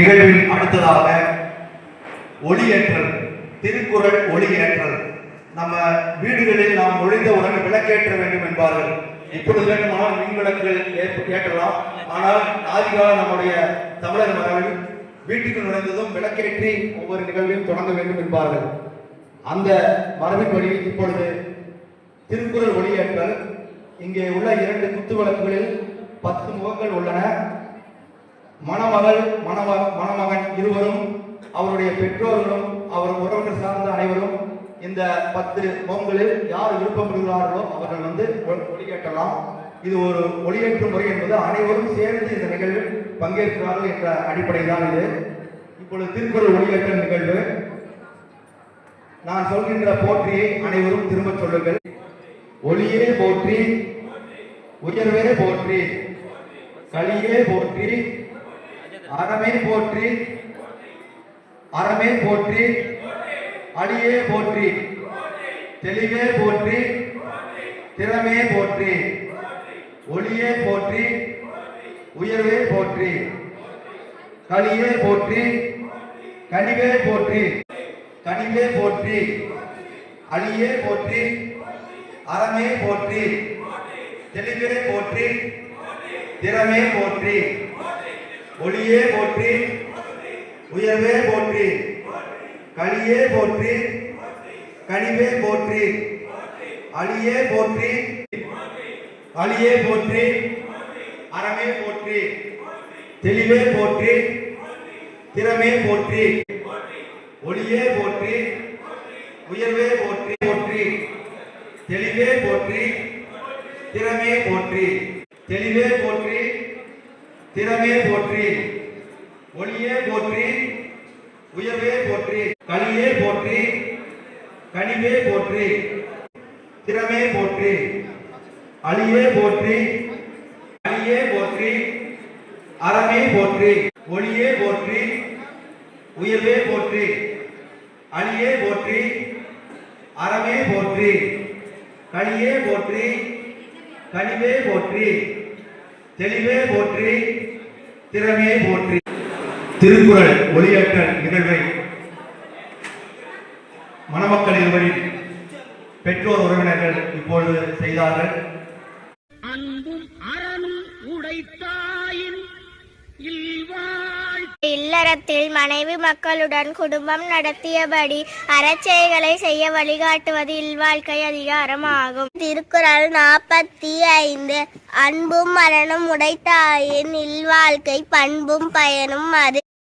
நிகழ்வில் அடுத்ததாக ஒளியேற்றல் திருக்குறள் ஒளியேற்றல் நம்ம வீடுகளில் நாம் நுழைந்தவுடன் விளக்கேற்ற வேண்டும் என்பார்கள். இப்பொழுது வேண்டுமானால் மின் விளக்குகள் ஏற்ப- ஏற்றலாம். ஆனால் ஆதிகால நம்முடைய தமிழர் மரபில் வீட்டுக்கு நுழைந்ததும் விளக்கேற்றி ஒவ்வொரு நிகழ்வையும் தொடங்க வேண்டும் என்பார்கள். அந்த மரபின் மரபின்படி இப்பொழுது திருக்குறள் ஒளியேற்றல் இங்கே உள்ள இரண்டு குத்து விளக்குகளில் பத்து முகங்கள் உள்ளன. மணமகள் மணம மணமகன் இருவரும் அவருடைய பெற்றோர்களும் அவர் உறவினர் சார்ந்த அனைவரும் இந்த பத்து முகங்களில் யார் விருப்பப்படுகிறார்களோ அவர்கள் வந்து ஒளியேற்றலாம் இது ஒரு ஒளியேற்றும் முறை என்பது அனைவரும் சேர்ந்து இந்த நிகழ்வில் பங்கேற்கிறார்கள் என்ற அடிப்படையில் தான் இது. இப்பொழுது திருக்குறள் ஒளியேற்ற நிகழ்வு. நான் சொல்கின்ற போற்றியை அனைவரும் திரும்பச் சொல்லுங்கள். ஒளியே போற்றி உயர்வே போற்றி கலியே போற்றி அறமே போற்றி அறமே போற்றி அடியே போற்றி தெளிவே போற்றி திறமே போற்றி ஒளியே போற்றி உயர்வே போற்றி கலியே போற்றி கனிவே போற்றி கனிவே போற்றி அழியே போற்றி அறமே போற்றி தெளிவே போற்றி திறமே போற்றி ஒளியே போற்றி உயர்வே போற்றி கலியே போற்றி கனிவே போற்றி அழியே போற்றி அழியே போற்றி அறமே போற்றி தெளிவே போற்றி திறமே போற்றி ஒளியே போற்றி உயர்வே போற்றி போற்றி தெளிவே போற்றி திறமே போற்றி தெளிவே போற்றி திறமே போற்றி ஒளியே போற்றி உயர்வே போற்றி கலியே போற்றி கனிவே போற்றி திறமே போற்றி அழியே போற்றி அழியே போற்றி அறமே போற்றி ஒளியே போற்றி உயர்வே போற்றி அழியே போற்றி அறமே போற்றி கலியே போற்றி கனிவே போற்றி தெளிவே போற்றி திறமே போற்றி. திருக்குறள் ஒளியேற்றல் நிகழ்வை மணமக்கள் இருவரின் பெற்றோர் உறவினர்கள் இப்பொழுது செய்தார்கள். அன்பும் அறனும் உடைத்தார். இல்லறத்தில் மனைவி மக்களுடன் குடும்பம் நடத்தியபடி அறச்செயல்களை செய்ய வழிகாட்டுவது இல்வாழ்க்கை அதிகாரமாகும். திருக்குறள் நாற்பத்தி ஐந்து. அன்பும் மரணம் உடைத்தாயின் இல்வாழ்க்கை பண்பும் பயனும் அது